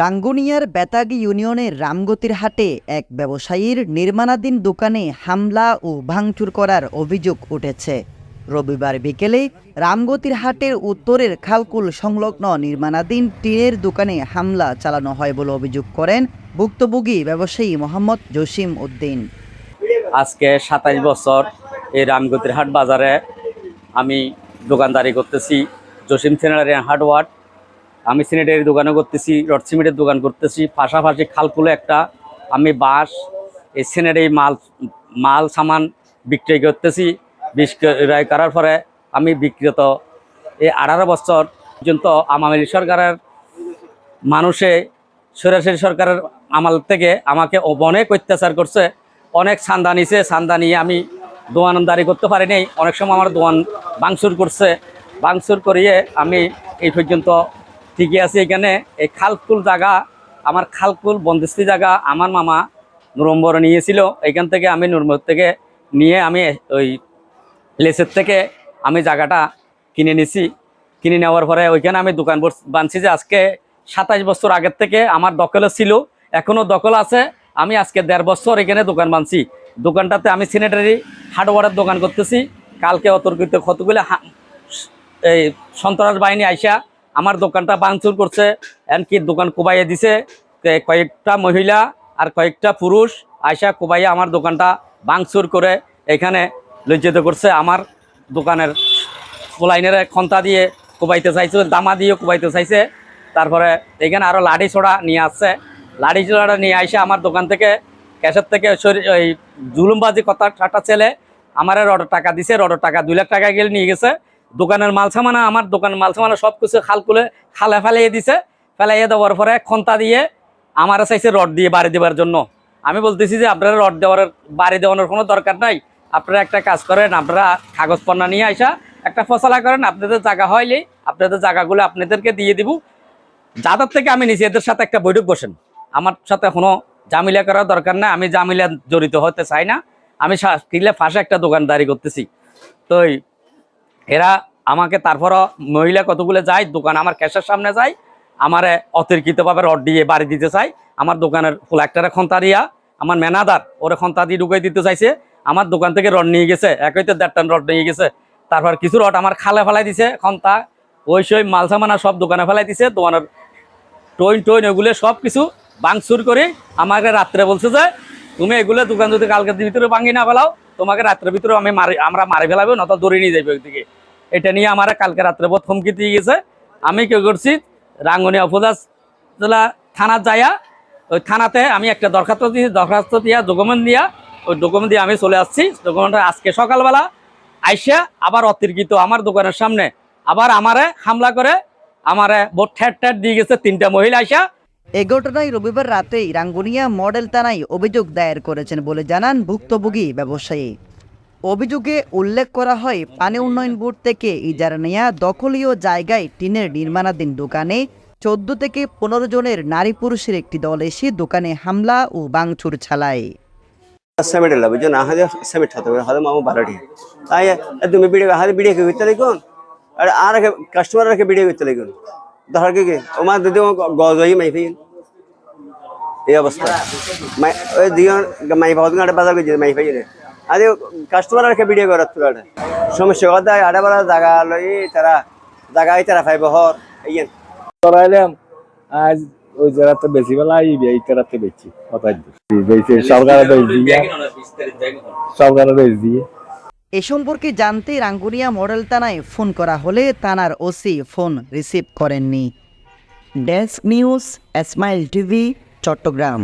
রাঙ্গুনিয়ার বেতাগী ইউনিয়নের রামগতির হাটে এক ব্যবসায়ীর নির্মাণাধীন দোকানে হামলা ও ভাঙচুর করার অভিযোগ উঠেছে। রবিবার বিকেলে রামগতির হাটের উত্তরের খালকুল সংলগ্ন নির্মাণাধীন টিনের দোকানে হামলা চালানো হয় বলে অভিযোগ করেন ভুক্তভোগী ব্যবসায়ী মোহাম্মদ জসিম উদ্দিন। আজকে সাতাইশ বছর এই রামগতির হাট বাজারে আমি দোকানদারি করতেছি, জসিম সিনেটারি হার্ডওয়ার্ড আমি সিনেটারি দোকানও করতেছি, রড সিমেন্টের দোকান করতেছি। পাশাপাশি খালকুলে একটা আমি বাঁশ, এই সিনেটারি মাল মাল সামান বিক্রয় করতেছি। বিক্রয় করার পরে আমি বিক্রিত। এই আঠারো বছর পর্যন্ত লীগ সরকারের মানুষে সরাসরি সরকারের আমাল থেকে আমাকে অনেক অত্যাচার করছে। অনেক সান্দা নিছে সান্দা নিয়ে আমি দোয়ানদারি করতে পারি নাই। অনেক সময় আমার দোয়ান বাংসুর করছে। বাংসুর করিয়ে আমি এই পর্যন্ত ঠিকই আছে এখানে। এই খালকুল জায়গা, আমার খালকুল বন্দিস্তি জায়গা, আমার মামা নুরম্বর নিয়েছিল। এখান থেকে আমি নুরম্বর থেকে নিয়ে আমি ওই লেসের থেকে আমি জায়গাটা কিনে নিছি। কিনে নেওয়ার পরে ওইখানে আমি দোকান বানছি যে আজকে সাতাইশ বছর আগের থেকে আমার দখলে ছিল এখনও দখল আছে। আমি আজকে দেড় বছর এখানে দোকান বানছি। দোকানটাতে আমি সিনেটারি হার্ডওয়ারের দোকান করতেছি। কালকে অতর্কিত কতগুলো হা- এই সন্ত্রাস বাহিনী আইসা আমার দোকানটা ভাঙচুর করছে, এমনকি দোকান কোবাইয়ে দিছে। কয়েকটা মহিলা আর কয়েকটা পুরুষ আইসা কোবাইয়া আমার দোকানটা ভাঙচুর করে এখানে লজ্জিত করছে। আমার দোকানের পোলাইনের খন্তা দিয়ে কোবাইতে চাইছে, দামা দিয়ে কোবাইতে চাইছে। তারপরে এখানে আরও লাঠি ছোড়া নিয়ে আসছে। লাঠি ছোড়াটা নিয়ে আইসে আমার দোকান থেকে ক্যাশের থেকে ওই জুলুমবাজি কথা ঠাটা ছেলে আমার রডের টাকা দিছে। রডের টাকা দুই লাখ টাকা গেলে নিয়ে গেছে। দোকানের মাল সামানা, আমার দোকানের মাল সামানা সব কিছু খাল খুলে খালে ফেলিয়ে দিছে। ফেলাইয়ে দেওয়ার পরে খন্তা দিয়ে আমার চাইছে রড দিয়ে বাড়ি দেওয়ার জন্য। আমি বলতেছি যে, আপনারা রড দেওয়ার, বাড়ি দেওয়ানোর কোনো দরকার নাই। আপনারা একটা কাজ করেন, আপনারা কাগজ পণ্য নিয়ে আসা একটা ফসলা করেন, আপনাদের জায়গা হয়লে আপনাদের জায়গাগুলো আপনাদেরকে দিয়ে দিব। যাদের থেকে আমি নিছি, এদের সাথে একটা বৈঠক বসেন। আমার সাথে কোনো জামিলা করার দরকার নাই, আমি জামিলা জড়িত হতে চাই না। আমি কিনলে ফাঁসে একটা দোকানদারি করতেছি। তো এরা আমাকে তারপরও মহিলা কতগুলো যায়, দোকান আমার ক্যাশের সামনে যায়, আমারে অতিরিক্তভাবে রড দিয়ে বাড়ি দিতে চাই আমার দোকানের ফুল একটারে খন্তা দিয়া, আমার ম্যানাদার ওরে খন্তা দিয়ে ঢুকাই দিতে চাইছে। আমার দোকান থেকে রড নিয়ে গেছে একই তো দেড় টন রড নিয়ে গেছে। তারপর কিছু রড আমার খালে ফেলাই দিছে, খন্তা ওই সই মাল সামানা সব দোকানে ফেলাই দিছে, দোকানের টইন টইন ওগুলো সব কিছু বাংসুর করে আমাকে রাত্রে বলছে যে তুমি এগুলো দোকান যদি কালকের ভিতরে ভাঙি না ফেলাও, তোমাকে রাত্রের ভিতরে আমি মারি আমরা মারি ফেলাবো, নয়তো দৌড়ে নিয়ে যাবে ওইদিকে এটা নিয়ে আমার কালকে রাত্রে বহুত হুমকি দিয়ে গেছে। আমি কি করছি রাঙ্গনিয়া উপদাস জেলা থানা যাইয়া, ওই থানাতে আমি একটা দরখাস্ত দিয়ে দরখাস্ত দিয়া ডকুমেন্ট দিয়া, ওই ডকুমেন্ট দিয়ে আমি চলে আসছি। ডকুমেন্টটা আজকে সকালবেলা আইসা আবার অতিরিক্ত আমার দোকানের সামনে আবার আমারে হামলা করে, আমারে বোধ ঠেট ঠেট দিয়ে গেছে। তিনটা মহিলা আইসা এ ঘটনায় রবিবার রাতেই রাঙ্গুনিয়া মডেল থানায় অভিযোগ দায়ের করেছেন বলে জানান ভুক্তভোগী ব্যবসায়ী অভিযোগে উল্লেখ করা হয় পানি উন্নয়ন বোর্ড থেকে ইজারা নেয়া দখলীয় জায়গায় টিনের নির্মাণাধীন দোকানে চোদ্দ থেকে পনেরো জনের নারী পুরুষের একটি দল এসে দোকানে হামলা ও ভাঙচুর চালায় ಸೆಮೆಟ್ ಇಲ್ಲ ಬಜ್ಜು ನಾ ಹದೆ ಸೆಮೆಟ್ ಹತ್ತವೆ ಹದ ಮಾವು ಬಾರಡಿ ಆಯ ಅದು ಮಿ ಬಿಡಿ ಹದ ಬಿಡಿ ಹೋಯ್ತಲ್ಲ ಈಗ আর আর কাস্টমার রেখে ভিডিও ধর কি ও মা দিদি গজ ফেই এই অবস্থা। মাই, ওই দিও মাই ভাবত গাড়ি বাজার গেছে মাই আরে কাস্টমার রেখে ভিডিও করার তো আড়ে সমস্যা কথা, আড়ে বড় জায়গা লই তারা জায়গায় তারা ফাইব হর, এই চলাইলাম আজ ওই জায়গাতে বেশি বেলা এই জায়গাতে বেশি কথা সরকারে সরকারে দিয়ে। এ সম্পর্কে জানতে রাঙ্গুনিয়া মডেল থানায় ফোন করা হলে থানার ওসি ফোন রিসিভ করেননি। ডেস্ক নিউজ এসমাইল টিভি, চট্টগ্রাম।